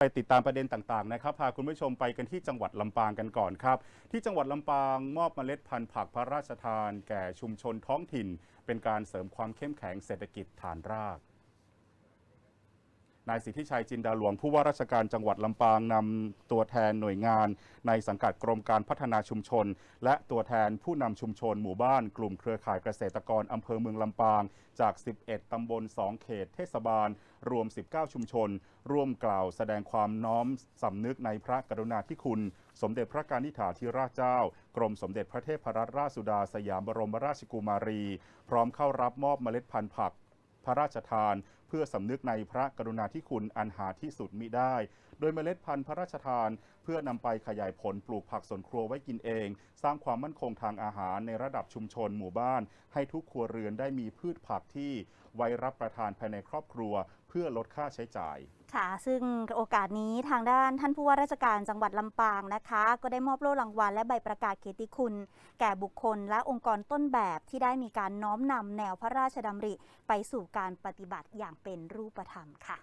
ไปติดตามประเด็นต่างๆนะครับพาคุณผู้ชมไปกันที่จังหวัดลำปางกันก่อนครับ ที่จังหวัดลำปางมอบเมล็ดพันธุ์ผักพระราชทาน แก่ชุมชนท้องถิ่น เป็นการเสริมความเข้มแข็งเศรษฐกิจฐานราก นายสิทธิชัยจินดาหลวงผู้ว่าราชการจังหวัดลำปางนำตัวแทนหน่วยงาน ในสังกัดกรมการพัฒนาชุมชน และตัวแทนผู้นำชุมชนหมู่บ้าน กลุ่มเครือข่ายเกษตรกรอำเภอเมืองลำปาง จาก 11 ตำบล 2 เขตเทศบาล รวม 19 ชุมชน ร่วมกล่าวแสดงความน้อมสำนึกในพระกรุณาธิคุณ สมเด็จพระกานิษฐาธิราชเจ้า กรมสมเด็จพระเทพรัตนราชสุดาสยามบรมราชกุมารี พร้อมเข้ารับมอบเมล็ดพันธุ์ผัก พระราชทาน เพื่อสำนึกในพระกรุณาธิคุณอันหาที่สุดมิได้ โดยเมล็ดพันธุ์พระราชทาน เพื่อนำไปขยายผลปลูกผักสวนครัวไว้กินเอง สร้างความมั่นคงทางอาหารในระดับชุมชนหมู่บ้าน ให้ทุกครัวเรือนได้มีพืชผักที่ไว้รับประทานภายในครอบครัว เพื่อลดค่าใช้จ่าย ค่ะ ซึ่งโอกาสนี้ทางด้านท่านผู้ว่าราชการจังหวัดลำปางนะคะ ก็ได้มอบโล่รางวัลและใบประกาศเกียรติคุณ แก่บุคคลและองค์กรต้นแบบที่ได้มีการน้อมนำแนวพระราชดำริ ไปสู่การปฏิบัติอย่างเป็นรูปธรรมค่ะ